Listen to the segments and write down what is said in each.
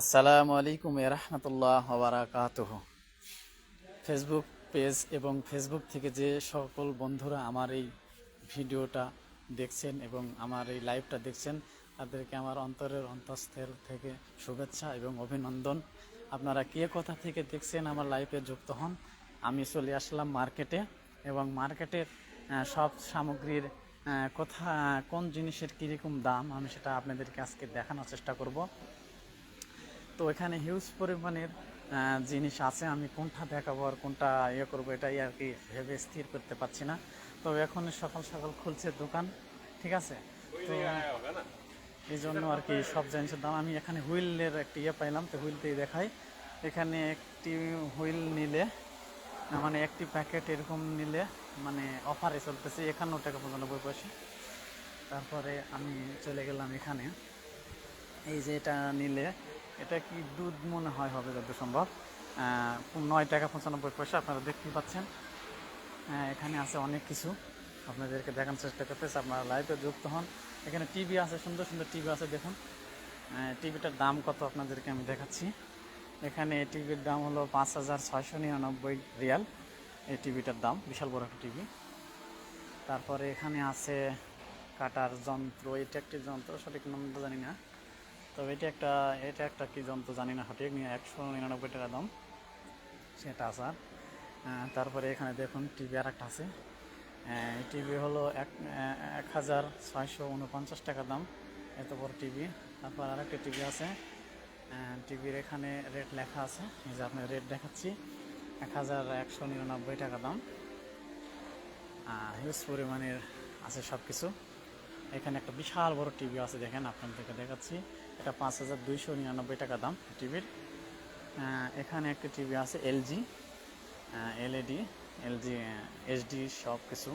আসসালামু আলাইকুম রহমতুল্লাহ বারাকাতুহ। ফেসবুক পেজ এবং ফেসবুক থেকে যে সকল বন্ধুরা আমার এই ভিডিওটা দেখছেন এবং আমার এই লাইভটা দেখছেন, তাদেরকে আমার অন্তরের অন্তঃস্থল থেকে শুভেচ্ছা এবং অভিনন্দন। আপনারা কে কথা থেকে দেখছেন আমার লাইভে যুক্ত হন, আমি চলে আসলাম মার্কেটে এবং মার্কেটের সব সামগ্রীর কোথা, কোন জিনিসের কীরকম দাম, আমি সেটা আপনাদেরকে আজকে দেখানোর চেষ্টা করব। তো এখানে হিউজ পরিমাণের জিনিস আছে। আমি কোনটা দেখাবো আর কোনটা ইয়ে করব এটাই আর কি ভেবে স্থির করতে পারছি না। তবে এখন সকাল সকাল খুলছে দোকান, ঠিক আছে? তো এই জন্য আর কি সব জিনিসের দাম, আমি এখানে হুইলের একটি ইয়ে পাইলাম, তো হুইল হুইলতেই দেখাই। এখানে একটি হুইল নিলে মানে একটি প্যাকেট এরকম নিলে মানে অফারে চলতেছে, একান্ন টাকা পঁচানব্বই পয়সা। তারপরে আমি চলে গেলাম এখানে। এই যে এটা নিলে এটা কি দুধ মনে হয় হবে যত সম্ভব? নয় টাকা পঁচানব্বই পয়সা আপনারা দেখতেই পাচ্ছেন। এখানে আছে অনেক কিছু। আপনাদেরকে দেখানোর চেষ্টা করতেছে, আপনারা লাইভে যুক্ত হন। এখানে টিভি আছে, সুন্দর সুন্দর টিভি আছে, দেখুন। টিভিটার দাম কত আপনাদেরকে আমি দেখাচ্ছি। এখানে টিভির দাম হলো পাঁচ হাজার ছয়শো নিরানব্বই রিয়াল। এই টিভিটার দাম, বিশাল বড় একটা টিভি তারপরে এখানে আছে কাটার যন্ত্র এটা একটি যন্ত্র, সঠিক নাম জানি না। তবে এটা একটা এটা একটা কি যন্ত্র জানি না নিয়ে একশো নিরানব্বই টাকা দাম। সেটা আসার তারপরে এখানে দেখুন টিভি আর একটা আছে টিভি হলো এক এক হাজার ছয়শো উনপঞ্চাশ টাকা দাম। এত বড় টিভি। তারপর আর একটা টিভি আছে। টিভির এখানে রেট লেখা আছে। এই যে আপনার রেট দেখাচ্ছি। এক হাজার একশো নিরানব্বই টাকা দাম। হিউজ পরিমাণের আছে সব কিছু এখানে একটা বিশাল বড় টিভি আছে, দেখেন আপনাদেরকে দেখাচ্ছি। এটা পাঁচ হাজার দুইশো নিরানব্বই টাকা দাম টিভির। এখানে একটা টিভি আছে এলজি এলইডি এলজি এইচডি সব কিছু।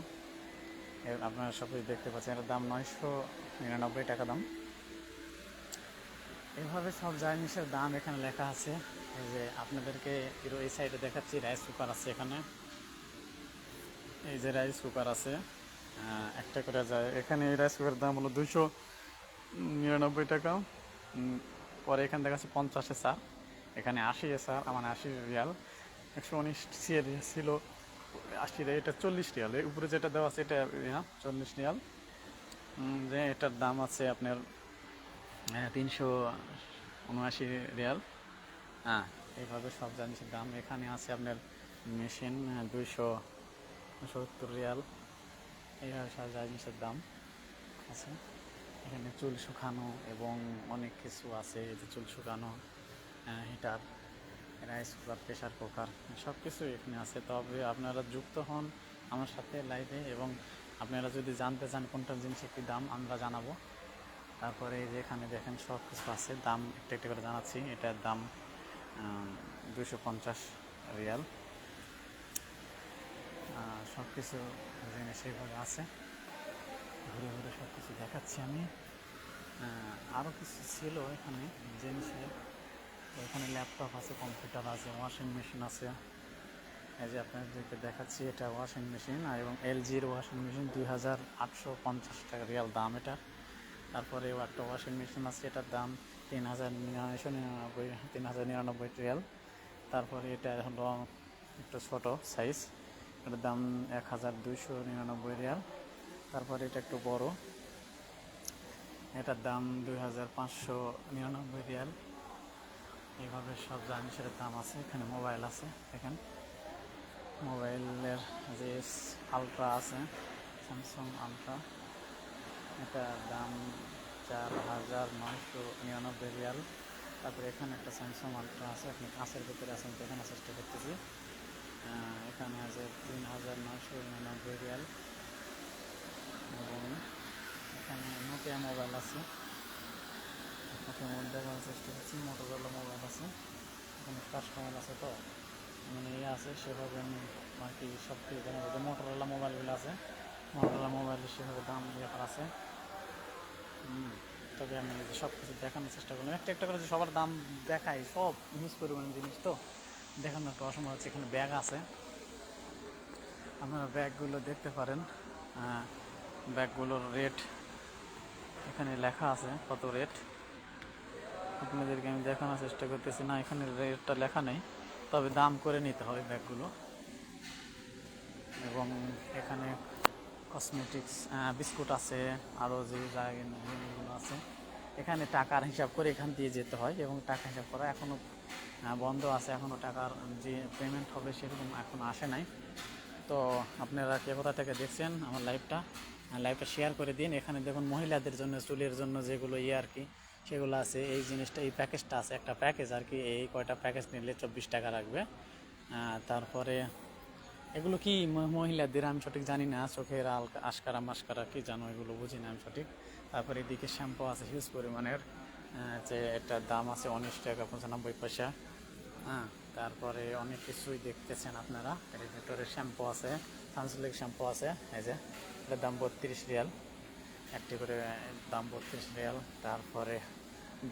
আপনারা সব কিছু দেখতে পাচ্ছেন। এটার দাম নয়শো নিরানব্বই টাকা দাম। এভাবে সব জিনিসের দাম এখানে লেখা আছে। এই যে আপনাদেরকে এই সাইডে দেখাচ্ছি রাইস কুকার আছে এখানে। এই যে রাইস কুকার আছে। একটা করে যায় এখানে এই রাইস কুকারের দাম হলো দুশো নিরানব্বই টাকা। পরে এখানে দেখাচ্ছে পঞ্চাশে চার এখানে আশি স্যার আমার আশি রিয়াল। একশো উনিশ সিএ ছিল আশি এটা চল্লিশ রিয়াল। এর উপরে যেটা দেওয়া আছে এটা চল্লিশ রিয়াল। যে এটার দাম আছে আপনার তিনশো উনআশি রিয়াল। হ্যাঁ। এইভাবে সব জিনিসের দাম এখানে আছে আপনার মেশিন দুইশো সত্তর রিয়াল। এইভাবে সব জিনিসের দাম আছে। এখানে চুল শুকানো এবং অনেক কিছু আছে যে চুল শুকানো heater, rice cooker pressure cooker সব কিছু এখানে আছে। তবে আপনারা যুক্ত হন আমার সাথে লাইভে এবং আপনারা যদি জানতে চান কোনটা জিনিসের কী দাম, আমরা জানাব। তারপরে যে এখানে দেখেন সব কিছু আছে। দাম একটা একটা করে জানাচ্ছি। এটার দাম দুশো পঞ্চাশ রিয়াল। সব কিছু জিনিস এইভাবে আছে। ঘুরে ঘুরে সব কিছু দেখাচ্ছি আমি। আরও কিছু ছিল এখানে জিনিসের এখানে ল্যাপটপ আছে, কম্পিউটার আছে, ওয়াশিং মেশিন আছে। এই যে আপনাদেরকে দেখাচ্ছি, এটা ওয়াশিং মেশিন আর এবং এলজির ওয়াশিং মেশিন, দুই হাজার আটশো পঞ্চাশ টাকা রিয়াল দাম এটা তারপরে একটা ওয়াশিং মেশিন আছে, এটার দাম তিন হাজার নয়শো নিরানব্বই, তিন হাজার নিরানব্বই রিয়াল। তারপরে এটা হলো একটা ছোটো সাইজ এটার দাম এক হাজার দুইশো নিরানব্বই রিয়াল। তারপরে এটা একটু বড়। এটার দাম দুই হাজার পাঁচশো নিরানব্বই রিয়াল। এইভাবে সব জিনিসের দাম আছে, এখানে মোবাইল আছে, দেখেন। মোবাইলের যে আলট্রা আছে স্যামসাং আলট্রা এটার দাম চার হাজার নয়শো নিরানব্বই রিয়াল। তারপরে এখানে একটা স্যামসাং আলট্রা আছে, আপনি কাঁচের ভিতরে আছেন দেখানোর চেষ্টা করতেছি। এখানে আছে তিন হাজার নয়শো নিরানব্বই রিয়াল। এখানে নোকিয়া মোবাইল আছে। নোকিয়া মোবাইল দেখানোর চেষ্টা করছি। মোটরওয়ালা মোবাইল আছে। এখানে কাস্টমার আছে তো। মানে ইয়ে আছে সেভাবে আমি বাকি সব কিছু দেখা যাচ্ছে মোটরওয়ালা মোবাইলগুলো আছে। মোটরওয়ালা মোবাইলের সেভাবে দাম করা আছে। তবে আমি যে সব কিছু দেখানোর চেষ্টা করলাম। একটা একটা করে যে সবার দাম দেখাই সব ইউজ পরিমাণ জিনিস তো। দেখানো একটা অসম্ভব হচ্ছে। এখানে ব্যাগ আছে। আপনারা ব্যাগগুলো দেখতে পারেন। আহ, ব্যাগগুলোর রেট এখানে লেখা আছে, কত রেট আপনাদেরকে আমি দেখানোর চেষ্টা করতেছি, না, এখানে রেটটা লেখা নেই, তবে দাম করে নিতে হবে ব্যাগগুলো। এবং এখানে কসমেটিক্স বিস্কুট আছে, আরও যে জায়গা- জিনিসগুলো আছে। এখানে টাকার হিসাব করে এখান দিয়ে যেতে হয়, এবং টাকা হিসাব করা এখনও বন্ধ আছে এখনও টাকার যে পেমেন্ট হবে সেরকম এখন আসে নাই। তো আপনারা কে কোথা থেকে দেখছেন আমার লাইভটা লাইভটা শেয়ার করে দিন। এখানে দেখুন মহিলাদের জন্য, চুলের জন্য যেগুলো ইয়ে আর কি, সেগুলো আছে। এই জিনিসটা, এই প্যাকেজটা আছে, একটা প্যাকেজ আর কি। এই কয়টা প্যাকেজ নিলে চব্বিশ টাকা লাগবে। তারপরে এগুলো কি মহিলাদের? আমি সঠিক জানি না। চোখের আলকা আশকারা মাস্কারা কি জানো? এগুলো বুঝি না আমি সঠিক। তারপরে এদিকে শ্যাম্পু আছে হিউজ পরিমাণের। যে এটার দাম আছে উনিশ টাকা পঁচানব্বই পয়সা। হ্যাঁ তারপরে অনেক কিছুই দেখতেছেন আপনারা। এর ভিতরে শ্যাম্পু আছে সানসিল্ক শ্যাম্পু আছে, এই যে। এটার দাম বত্রিশ রিয়াল। একটি করে দাম বত্রিশ রিয়াল। তারপরে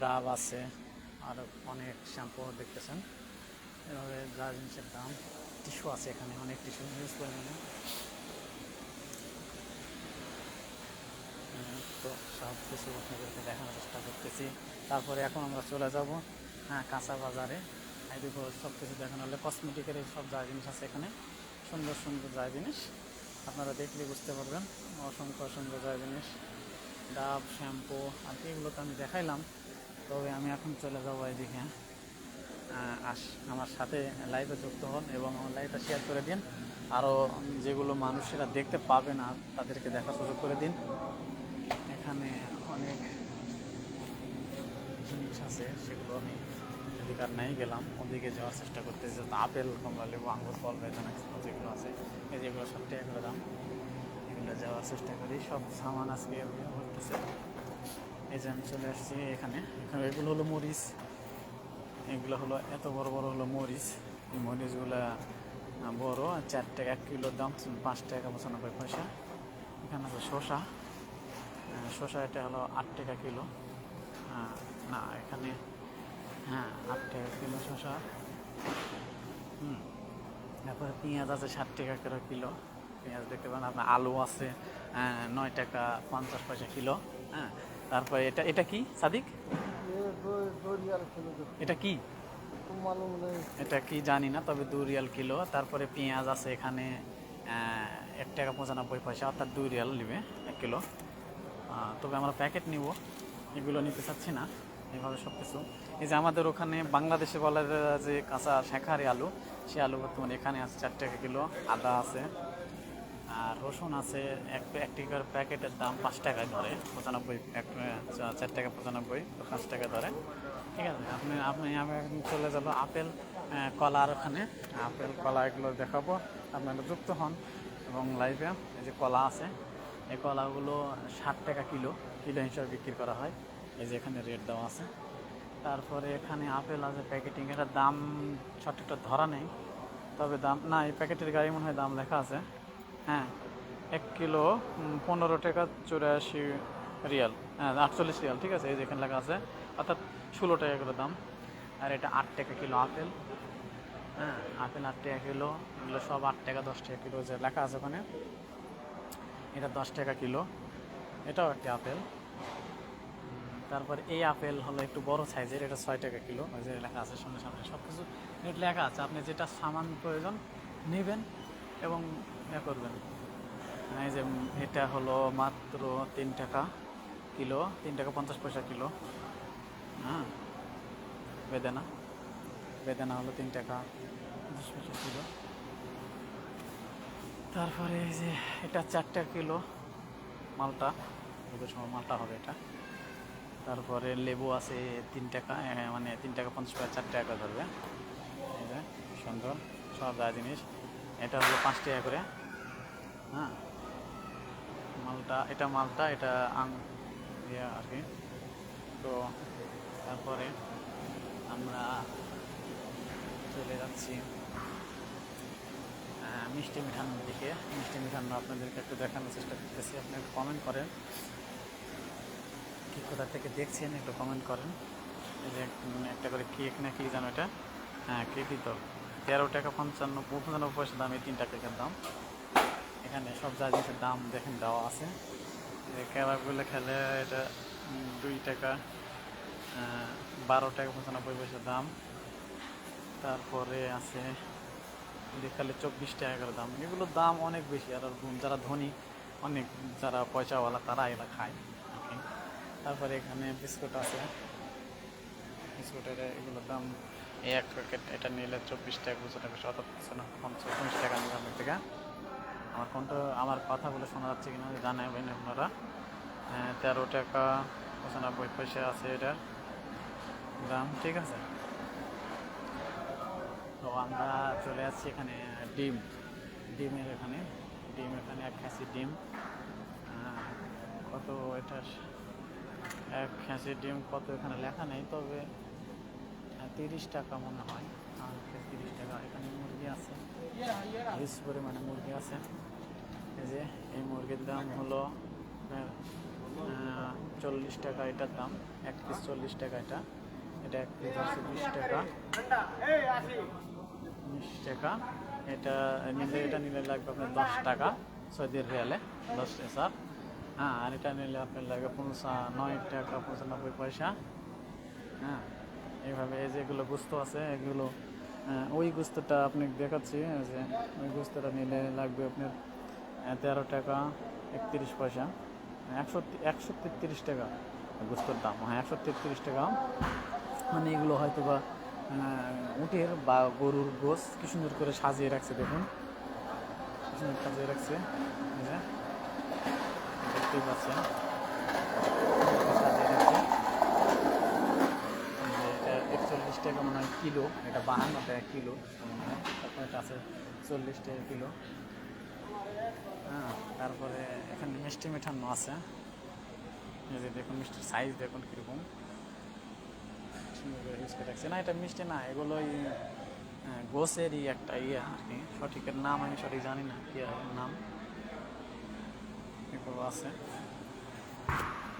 ডাব আছে। আরও অনেক শ্যাম্পু দেখতেছেন। এভাবে যা জিনিসের দাম। টিস্যু আছে এখানে, অনেক টিস্যু। ইউজ পরিমাণে তো সব কিছু আপনাদেরকে দেখানোর চেষ্টা করতেছি। তারপরে এখন আমরা চলে যাব হ্যাঁ কাঁচা বাজারে। এদিকে সব কিছু দেখানো হলে কসমেটিকের সব যা জিনিস আছে এখানে, সুন্দর সুন্দর যা জিনিস। আপনারা দেখলে বুঝতে পারবেন। অসংখ্য অসংখ্য যা জিনিস, ডাব, শ্যাম্পু, আর কি এগুলো তো আমি দেখাইলাম। তবে আমি এখন চলে যাব এদিকে। আস, আমার সাথে লাইভে যুক্ত হন এবং আমার লাইভটা শেয়ার করে দিন। আরও যেগুলো মানুষেরা দেখতে পাবে না, তাদেরকে দেখার সুযোগ করে দিন। এখানে অনেক জিনিস আছে, সেগুলো আমি এদিকে আর নাই, গেলাম। ওদিকে যাওয়ার চেষ্টা করতেছি আপেল, কমলা, লেবু, আঙ্গুর, ফল, বেদানা যেগুলো আছে, এই যেগুলো সব করে দাম এগুলো যাওয়ার চেষ্টা করি। সব সামান আজকে করতেছে এই যে আমি চলে আসছি এখানে। এগুলো হলো মরিচ। এগুলো হলো এত বড় বড় হলো মরিচ। এই মরিচগুলো বড় চার টাকা, এক কিলোর দাম, পাঁচ টাকা, পঁচানব্বই পয়সা। এখানে আছে শসা। শসা এটা হলো আট টাকা কিলো। না, এখানে হ্যাঁ আট টাকা কিলো শশা হুম তারপরে পেঁয়াজ আছে ষাট টাকা করে কিলো। পেঁয়াজ দেখতে পান আপনার আলু আছে হ্যাঁ, নয় টাকা পঞ্চাশ পয়সা কিলো হ্যাঁ। তারপরে এটা এটা কি সাদিক? এটা কি? এটা কি জানি না তবে দু রিয়াল কিলো। তারপরে পেঁয়াজ আছে এখানে এক টাকা পঁচানব্বই পয়সা অর্থাৎ দুই রিয়াল নিবে এক কিলো। তবে আমরা প্যাকেট নিব। এগুলো নিতে চাচ্ছি না এভাবে সব কিছু এই যে আমাদের ওখানে বাংলাদেশে বলা যায় যে কাঁচা শেখারি আলু সে আলু বর্তমানে এখানে আছে চার টাকা কিলো, আদা আছে, আর রসুন আছে এক এক টাকার প্যাকেটের দাম পাঁচ টাকায় ধরে, পঁচানব্বই, এক চার টাকা পঁচানব্বই পাঁচ টাকা ধরে। ঠিক আছে, আপনি আপনি, আমি এখন চলে যাব আপেল কলার ওখানে। আপেল, কলা এগুলো দেখাবো, আপনারা যুক্ত হন এবং লাইভে, এই যে কলা আছে, এই কলাগুলো ষাট টাকা কিলো কিলো হিসাবে বিক্রি করা হয়। এই যে এখানে রেট দেওয়া আছে। তারপরে এখানে আপেল আছে প্যাকেটিং, এটার দাম সঠিকটা ধরা নেই। তবে দাম, না, এই প্যাকেটের গায়ে মনে হয় দাম লেখা আছে। হ্যাঁ এক কিলো পনেরো টাকা চুরাশি রিয়াল হ্যাঁ আটচল্লিশ রিয়াল, ঠিক আছে, এই যেখানে লেখা আছে। অর্থাৎ ষোলো টাকা করে দাম। আর এটা আট টাকা কিলো আপেল। হ্যাঁ আপেল আট টাকা কিলো, এগুলো সব আট টাকা, দশ টাকা কিলো যে লেখা আছে ওখানে। এটা দশ টাকা কিলো। এটাও একটি আপেল। তারপর এই আপেল হলো একটু বড় সাইজের, এটা ছয় টাকা কিলো। ওই যে লেখা আছে সঙ্গে সামনে সব কিছু রেট লেখা আছে। আপনি যেটা সামান প্রয়োজন নেবেন এবং ইয়ে করবেন। এই যে এটা হলো মাত্র তিন টাকা কিলো, তিন টাকা পঞ্চাশ পয়সা কিলো। হ্যাঁ বেদানা বেদানা হলো তিন টাকা পঞ্চাশ পয়সা কিলো। তারপরে এই যে এটা চার টাকা কিলো মালটা সময় মালটা হবে এটা। তারপরে লেবু আছে তিন টাকা মানে তিন টাকা পঞ্চাশ টাকা, চার টাকা ধরবে। এই সুন্দর, সব যা জিনিস। এটা হলো পাঁচ টাকা করে। হ্যাঁ? মালটা, এটা মালটা, এটা আং ইয়ে আর কি। তো, তারপরে আমরা চলে যাচ্ছি মিষ্টি মিঠানোর দিকে। মিষ্টি মিঠান্ন আপনাদেরকে একটু দেখানোর চেষ্টা করতেছি। আপনি কমেন্ট করেন। কি কোথা থেকে দেখছেন একটু কমেন্ট করেন। একটা করে কেক না কি জানো এটা? হ্যাঁ কেকই তো। তেরো টাকা পঞ্চান্ন পঞ্চান্ন পয়সা দাম এই তিনটা কেকের দাম। এখানে সব যা জিনিসের দাম দেখেন দেওয়া আছে। এই কেবাবগুলো খেলে এটা দুই টাকা বারো টাকা পঁচানব্বই পয়সা দাম। তারপরে আছে দেখালে চব্বিশ টাকা করে দাম। এগুলোর দাম অনেক বেশি। আর যারা ধনী, অনেক যারা পয়সাওয়ালা, তারা এগুলো খায়। তারপরে এখানে বিস্কুট আছে। বিস্কুটের এগুলোর দাম এক প্যাকেট, এটা নিলে চব্বিশ টাকা পঁচিশ টাকা না, পঞ্চাশ পঞ্চাশ টাকা নিলাম থেকে আমার কোনটা, আমার কথাগুলো শোনা যাচ্ছে কিনা জানাবেন আপনারা। তেরো টাকা পঁচানব্বই পয়সা আছে এটার দাম, ঠিক আছে। তো আমরা চলে আসছি এখানে ডিম, ডিমের এখানে, ডিম এখানে এক খাসি ডিম। কত এটা এক খাসি ডিম কত এখানে লেখা নেই, তবে তিরিশ টাকা মনে হয়। আর তিরিশ টাকা, এখানে মুরগি আছে। হিউজ পরিমাণে মুরগি আছে। এই যে, এই মুরগির দাম হলো আপনার চল্লিশ টাকা এটার দাম, এক পিস চল্লিশ টাকা এটা। এটা এক পিস হচ্ছে বিশ টাকা। বিশ টাকা। এটা নিলে এটা নিলে লাগবে আপনার দশ টাকা, সৌদি রিয়ালে, দশ স্যার হ্যাঁ আর এটা নিলে আপনার লাগবে পঞ্চা নয় টাকা, পঁচানব্বই পয়সা। হ্যাঁ এইভাবে এই যেগুলো গুস্ত আছে, এগুলো ওই গুস্তটা আপনি দেখাচ্ছি যে ওই গুস্তটা নিলে লাগবে আপনার তেরো টাকা একত্রিশ পয়সা, একশো একশো তেত্রিশ টাকা গুস্তর দাম। হ্যাঁ একশো তেত্রিশ টাকা। মানে এগুলো হয়তো বা উটের বা গরুর গোস কি সুন্দর করে সাজিয়ে রাখছে দেখুন। সুন্দর সাজিয়ে রাখছে। দেখতেই পাচ্ছেন একচল্লিশ টাকা মনে হয় কিলো, এটা বাহান্ন টাকা কিলো। মনে তারপরে এটা আছে চল্লিশ টাকা কিলো। হ্যাঁ তারপরে এখানে মিষ্টি মিঠান্ন আছে। যে দেখুন, মিষ্টির সাইজ দেখুন কীরকম। সুন্দর না, এটা মিষ্টি না, এগুলোই গোসেরই একটা ইয়ে আর কি। সঠিকের নাম আমি সঠিক জানি না, কি নাম। এগুলো আছে।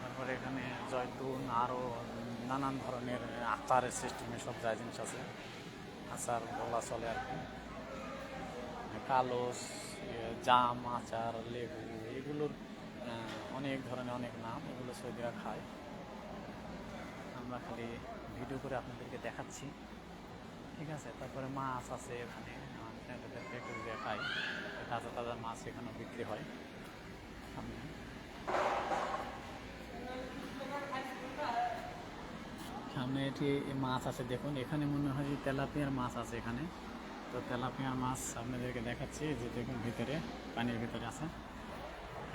তারপরে এখানে জয়তুন আরও নানান ধরনের আচারের সিস্টেমে সব যা জিনিস আছে আচার বলা চলে আর কি। কালোস ইয়ে, জাম আচার লেবু এগুলোর অনেক ধরনের অনেক নাম এগুলো সৌদিরা খায়। আমরা খালি ভিডিও করে আপনাদেরকে দেখাচ্ছি। ঠিক আছে? তারপরে মাছ আছে এখানে আপনাদেরকে দেখাই। তাজা তাজা মাছ এখানেও বিক্রি হয়। সামনে এটি মাছ আছে। দেখুন এখানে মনে হয় যে তেলাপিয়ার মাছ আছে এখানে। তো তেলাপিয়ার মাছ আপনাদেরকে দেখাচ্ছি যে দেখুন ভিতরে পানির ভিতরে আছে।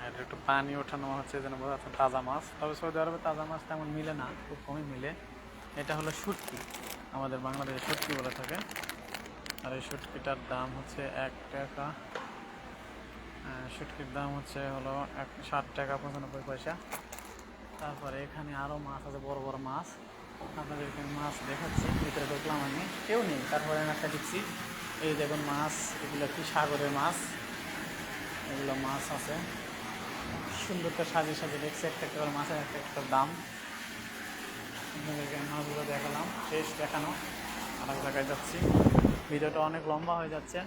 আর একটু পানি ওঠানো হচ্ছে যেন বোঝা যাচ্ছে তাজা মাছ। তবে সৌদি আরবে তাজা মাছ তেমন মিলে না খুব কমই মিলে। এটা হলো শুটকি আমাদের বাংলাদেশে শুটকি বলে থাকে। আর এই শুটকিটার দাম হচ্ছে এক টাকা। আহ, শুটকির দাম হচ্ছে হলো এক ষাট টাকা পঁচানব্বই পয়সা। তারপরে এখানে আরও মাছ আছে বড় বড় মাছ। আপনাদেরকে মাছ দেখাচ্ছি, ভিতরে ঢুকলাম আমি। কেউ নেই, তারপরে একটা দেখছি। এই দেখুন মাছ, এগুলো কি সাগরের মাছ? এগুলো মাছ আছে। সুন্দর করে সাজিয়ে সাজিয়ে দেখছি, একটা একটা করে মাছের একটা একটা দাম। আপনাদেরকে মাছগুলো দেখালাম, শেষ দেখানো। আর এক জায়গায় যাচ্ছি। ভিডিওটা অনেক লম্বা হয়ে যাচ্ছে।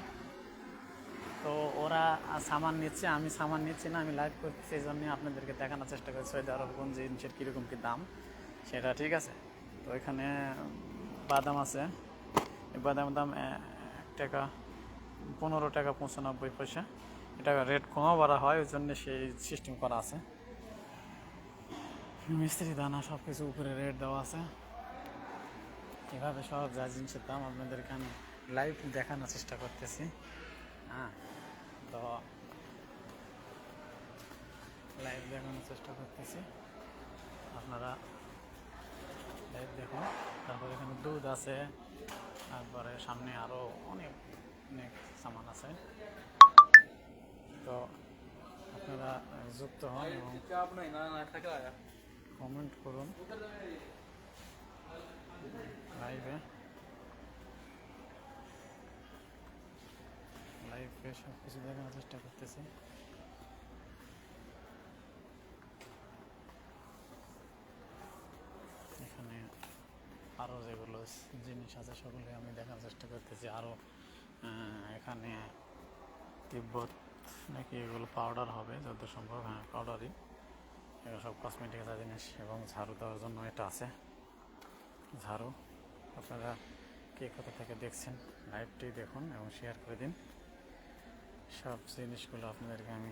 তো ওরা সামান নিচ্ছে, আমি সামান নিচ্ছি না, আমি লাইভ করছি, সেই জন্য আপনাদেরকে দেখানোর চেষ্টা করছি সৌদি আরব কোন জিনিসের কীরকম কী দাম, সেটা ঠিক আছে। তো এখানে বাদাম আছে। এই বাদামের দাম এক টাকা, পনেরো টাকা পঁচানব্বই পয়সা। এটা রেট কমা বাড়া হয় ওই জন্য সেই সিস্টেম করা আছে। মিস্ত্রি দানা সব কিছু উপরে রেট দেওয়া আছে। এভাবে সব যা জিনিসের দাম আপনাদের এখানে লাইভ দেখানোর চেষ্টা করতেছি। হ্যাঁ তো লাইভ দেখানোর চেষ্টা করতেছি। আপনারা লাইভ দেখুন, তারপরে এখানে দুধ আছে, তারপরে সামনে আরও অনেক অনেক সামান আছে। তো আপনারা যুক্ত হন এবং কমেন্ট করুন লাইভে। লাইভে সব কিছু দেখানোর চেষ্টা করতেছি এখানে আরও যেগুলো জিনিস আছে, সেগুলো আমি দেখার চেষ্টা করতেছি। আরও এখানে তিব্বত নাকি এগুলো পাউডার হবে যত সম্ভব। হ্যাঁ পাউডারই এগুলো সব কসমেটিক্স জিনিস এবং ঝাড়ু দেওয়ার জন্য এটা আছে। ঝাড়ু। আপনারা কে কোথা থেকে দেখছেন লাইভটি দেখুন এবং শেয়ার করে দিন। সব জিনিসগুলো আপনাদেরকে আমি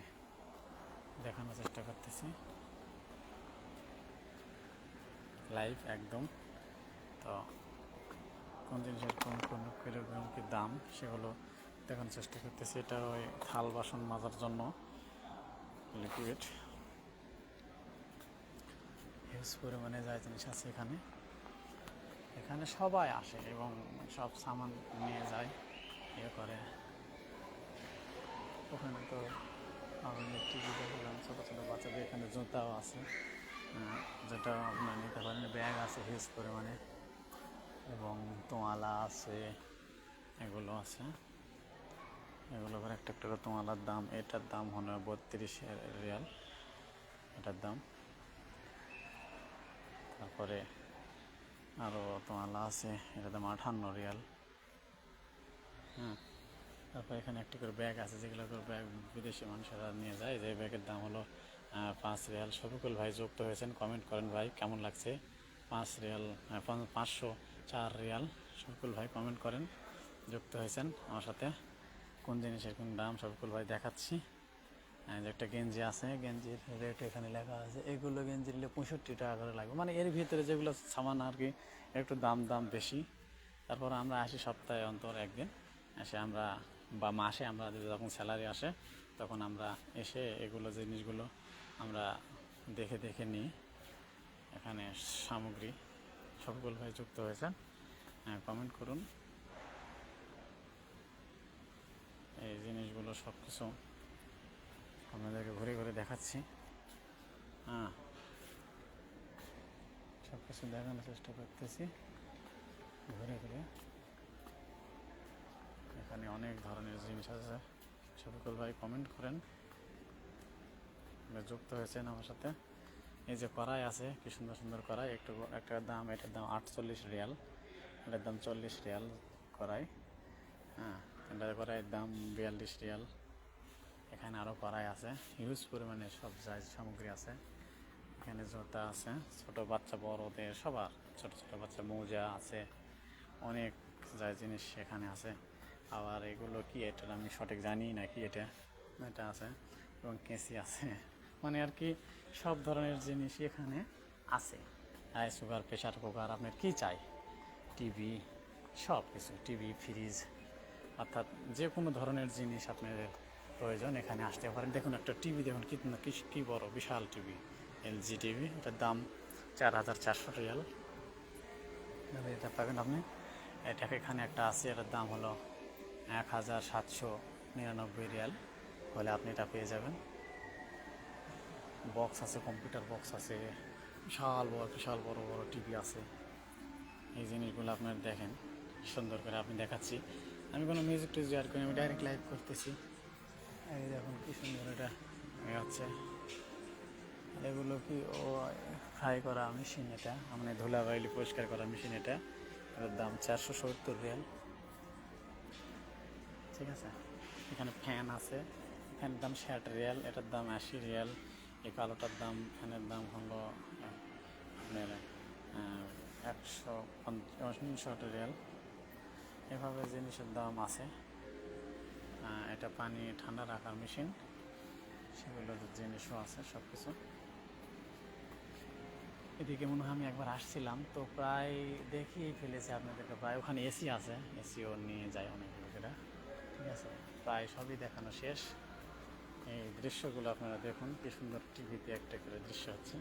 দেখানোর চেষ্টা করতেছি। লাইভ একদম। তো কোন জিনিসের কোন কোন কীরকম কি দাম, সেগুলো দেখানোর চেষ্টা করতেছি। এটা ওই থাল বাসন মাজার জন্য লিকুইড হিউজ পরিমাণে যা জিনিস আছে এখানে। এখানে সবাই আসে এবং সব সামান নিয়ে যায় ইয়ে করে। ওখানে তো আমি টিভি দেখলাম, ছোটো ছোটো বাচ্চাদের এখানে জুতাও আছে। যেটা আপনার নিতে পারেন। ব্যাগ আছে হিউজ পরিমাণে। এবং তোয়ালা আছে, এগুলো আছে। এগুলো করে একটা একটা করে তোয়ালার দাম, এটার দাম হলো বত্রিশ রিয়াল, এটার দাম। তারপরে আরও তোয়ালা আছে, এটার দাম আঠান্ন রিয়াল। হ্যাঁ তারপর এখানে একটি করে ব্যাগ আছে, যেগুলো করে ব্যাগ বিদেশি মানুষেরা নিয়ে যায়। যে ব্যাগের দাম হলো পাঁচ রিয়াল। শফিকুল ভাই যুক্ত হয়েছেন কমেন্ট করেন ভাই, কেমন লাগছে? পাঁচ রিয়াল পাঁচশো চার রিয়াল। শফিকুল ভাই কমেন্ট করেন, যুক্ত হয়েছেন আমার সাথে। কোন জিনিসের কোন দাম, শফিকুল ভাই দেখাচ্ছি। যে একটা গেঞ্জি আছে, গেঞ্জির রেট এখানে লেখা আছে। এগুলো গেঞ্জি নিলে পঁয়ষট্টি টাকা করে লাগবে। মানে এর ভিতরে যেগুলো সামান আর কি, একটু দাম দাম বেশি। তারপর আমরা আসি সপ্তাহে অন্তর একদিন। এসে আমরা, বা মাসে আমরা যখন স্যালারি আসে, তখন আমরা এসে এগুলো জিনিসগুলো আমরা দেখে দেখে নিই। এখানে সামগ্রী। সকল ভাই যুক্ত হয়েছেন হ্যাঁ কমেন্ট করুন। এই জিনিসগুলো সব কিছু আপনাদেরকে ঘুরে ঘুরে দেখাচ্ছি। হ্যাঁ সব কিছু দেখানোর চেষ্টা করতেছি। ঘুরে ঘুরে। এখানে অনেক ধরনের জিনিস আছে। শফিকুল ভাই কমেন্ট করেন। যুক্ত হয়েছেন আমার সাথে। এই যে কড়াই আছে, কি সুন্দর সুন্দর কড়াই, একটু একটা দাম, এটার দাম আটচল্লিশ রিয়াল, এটার দাম চল্লিশ রিয়াল কড়াই হ্যাঁ এটা কড়াইয়ের দাম বিয়াল্লিশ রিয়াল। এখানে আরও কড়াই আছে হিউজ পরিমাণে সব যাই সামগ্রী আছে। এখানে জুতা আছে, ছোট বাচ্চা, বড়দের সবার, ছোট ছোট বাচ্চা, মোজা আছে, অনেক যা জিনিস এখানে আছে। আবার এগুলো কি, এটা আমি সঠিক জানি না কি এটা? এটা আছে এবং কেসি আছে। মানে আর কি সব ধরনের জিনিস এখানে আছে। হাই সুগার প্রেশার কুকার আপনার কি চাই? টিভি সব কিছু টিভি ফ্রিজ অর্থাৎ যে কোনো ধরনের জিনিস আপনাদের প্রয়োজন এখানে আসতে পারেন। দেখুন, একটা টিভি দেখুন, কি কি- বড়, বিশাল টিভি এলজি টিভি এটার দাম চার হাজার চারশো রিয়াল। এটা পাবেন আপনি। এটা এখানে একটা আছে, এটার দাম হলো এক হাজার সাতশো নিরানব্বই রিয়াল। হলে আপনি এটা পেয়ে যাবেন। বক্স আছে কম্পিউটার বক্স আছে, বিশাল বড় বিশাল বড় বড় টিভি আছে। এই জিনিসগুলো আপনার দেখেন, সুন্দর করে আপনি দেখাচ্ছি। আমি কোনো মিউজিক টিউজিক আর করি আমি ডাইরেক্ট লাইভ করতেছি। এই দেখুন কি সুন্দর এটা এ হচ্ছে এগুলো কি, ও ফ্রাই করা মেশিন এটা মানে ধুলাবাইলি পরিষ্কার করা মেশিন এটা। এটার দাম চারশো সত্তর রিয়াল। ঠিক আছে? এখানে ফ্যান আছে ফ্যানের দাম ষাট রিয়াল, এটার দাম আশি রিয়াল। এই কালোটার দাম, ফ্যানের দাম হলো আপনার একশো পঞ্চাশ রিয়াল। এভাবে জিনিসের দাম আছে। এটা পানি ঠান্ডা রাখার মেশিন। সেগুলোর জিনিসও আছে সব কিছু এদিকে মনে হয় আমি একবার আসছিলাম, তো প্রায় দেখিয়ে ফেলেছি আপনাদেরকে, প্রায় ওখানে এসি আছে। এসিও নিয়ে যায় অনেক লোকেরা। ঠিক আছে? প্রায় সবই দেখানো শেষ। এই দৃশ্যগুলো আপনারা দেখুন, কি সুন্দর টিভিতে একটা করে দৃশ্য হচ্ছে।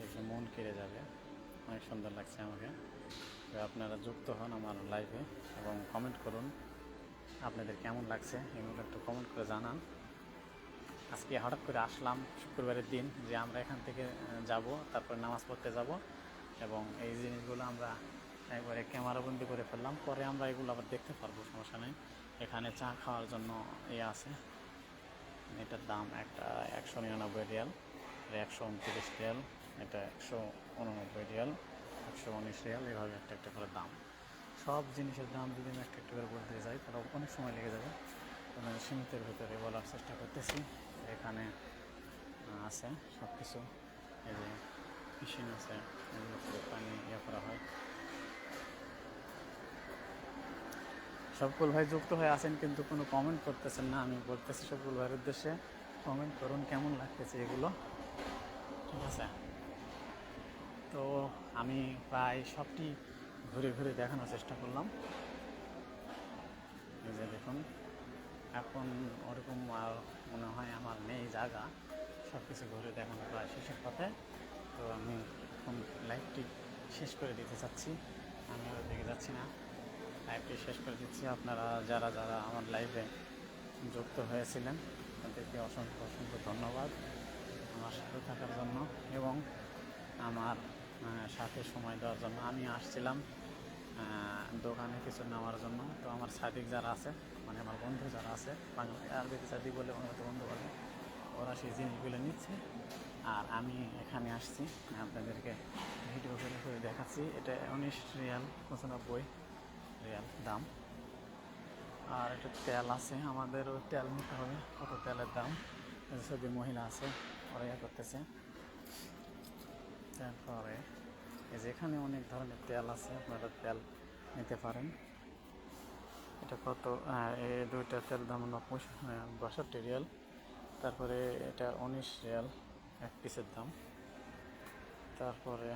দেখলে মন কেড়ে যাবে। অনেক সুন্দর লাগছে আমাকে। তো আপনারা যুক্ত হন আমার লাইভে এবং কমেন্ট করুন, আপনাদের কেমন লাগছে এগুলো একটু কমেন্ট করে জানান। আজকে হঠাৎ করে আসলাম শুক্রবারের দিন যে আমরা এখান থেকে যাব, তারপর নামাজ পড়তে যাব এবং এই জিনিসগুলো আমরা একবারে ক্যামেরাবন্দি করে ফেললাম। পরে আমরা এগুলো আবার দেখতে পারব, সমস্যা নেই। এখানে চা খাওয়ার জন্য ইয়ে আছে। এটার দাম একটা একশো নিরানব্বই রিয়াল একশো উনত্রিশ রিয়াল, এটা একশো উননব্বই রিয়াল, একশো উনিশ রিয়াল, এভাবে একটা একটা করে দাম। সব জিনিসের দাম যদি আমি একটা একটা করে বলতে যাই, তাহলে অনেক সময় লেগে যাবে। আপনাদের সীমিতের ভিতরে বলার চেষ্টা করতেছি। এখানে আছে সব কিছু এই যে মেশিন আছে, এগুলো পানি ইয়ে করা হয়। সবকুল ভাই যুক্ত হয়ে আছেন, কিন্তু কোনো কমেন্ট করতেছেন না। আমি বলতেছি, সবকুল ভাইয়ের উদ্দেশ্যে কমেন্ট করুন, কেমন লাগতেছে এগুলো? ঠিক আছে? তো আমি প্রায় সবটি ঘুরে ঘুরে দেখানোর চেষ্টা করলাম। যে দেখুন, এখন ওরকম মনে হয় আমার নেই জায়গা। সব কিছু ঘুরে দেখানো প্রায় শেষের পথে। তো আমি এখন লাইভটি শেষ করে দিতে চাচ্ছি। আমি ওর দিকে যাচ্ছি না। লাইভটি শেষ করে দিচ্ছি। আপনারা যারা যারা আমার লাইভে যুক্ত হয়েছিলেন, তাদেরকে অসংখ্য অসংখ্য ধন্যবাদ আমার সাথে থাকার জন্য এবং আমার সাথে সময় দেওয়ার জন্য। আমি আসছিলাম দোকানে কিছু নেওয়ার জন্য। তো আমার সাদিক যারা আছে মানে আমার বন্ধু যারা আছে, বাংলা আরবিতে সাদিক বলে বাংলাতে বন্ধু বলে, ওরা সেই জিনিসগুলো নিচ্ছে। আর আমি এখানে আসছি, আপনাদেরকে ভিডিও করে করে দেখাচ্ছি। এটা উনিশ রিয়াল পঁচানব্বই। রিয়াল দাম। আর একটা তেল আছে আমাদেরও তেল নিতে হবে। কত তেলের দাম? যদি মহিলা আছে, ওরা ইয়ে করতেছে। তারপরে এই যে অনেক ধরনের তেল আছে, আপনারা তেল নিতে পারেন। এটা কত? এই দুইটা তেল দাম বাষট্টি রিয়াল। তারপরে এটা উনিশ রিয়াল, এক পিসের দাম। তারপরে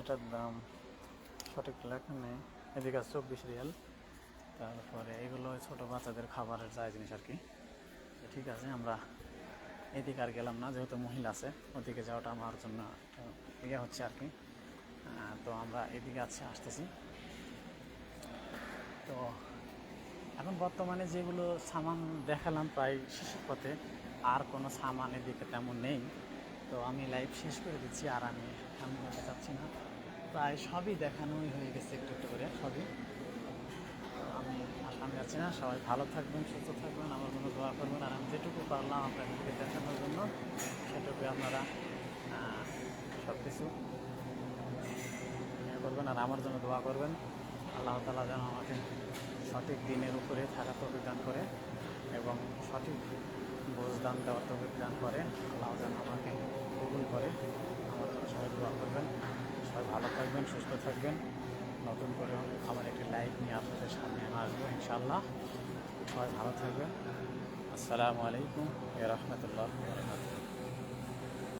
এটার দাম সঠিক লেখা নেই। এদিকে আছে চব্বিশ রিয়াল। তারপরে এগুলো ছোটো বাচ্চাদের খাবারের যায় জিনিস আর কি। ঠিক আছে, আমরা এদিকে আর গেলাম না, যেহেতু মহিলা আছে, ওদিকে যাওয়াটা আমার জন্য ইয়ে হচ্ছে আর কি। তো আমরা এদিকে আছে, আসতেছি। তো এখন বর্তমানে যেগুলো সামান দেখালাম প্রায় শেষের পথে, আর কোনো সামান এদিকে তেমন নেই। তো আমি লাইভ শেষ করে দিচ্ছি, আর আমি যেতে চাচ্ছি না। প্রায় সবই দেখানোই হয়ে গেছে একটু একটু করে, সবই। আমি আর সামনে যাচ্ছি না, সবাই ভালো থাকবেন, সুস্থ থাকবেন, আমার জন্য দোয়া করবেন, আর আমি যেটুকু পারলাম আপনাদেরকে দেখানোর জন্য, সেটুকু আপনারা সব কিছু ইয়ে করবেন আর আমার জন্য দোয়া করবেন। আল্লাহ তালা যেন আমাকে সঠিক দিনের উপরে থাকা তৌফিক দান করে এবং সঠিক বোঝ দান দেওয়ার তৌফিক দান করে, আল্লাহ যেন আমাকে কবুল করে। আমার জন্য সবাই দোয়া করবেন। সবাই ভালো থাকবেন, সুস্থ থাকবেন। নতুন করে আমার একটি লাইভ নিয়ে আপনাদের সামনে আসব ইনশাল্লাহ সবাই ভালো থাকবেন। আসসালামু আলাইকুম রহমতুল্লাহ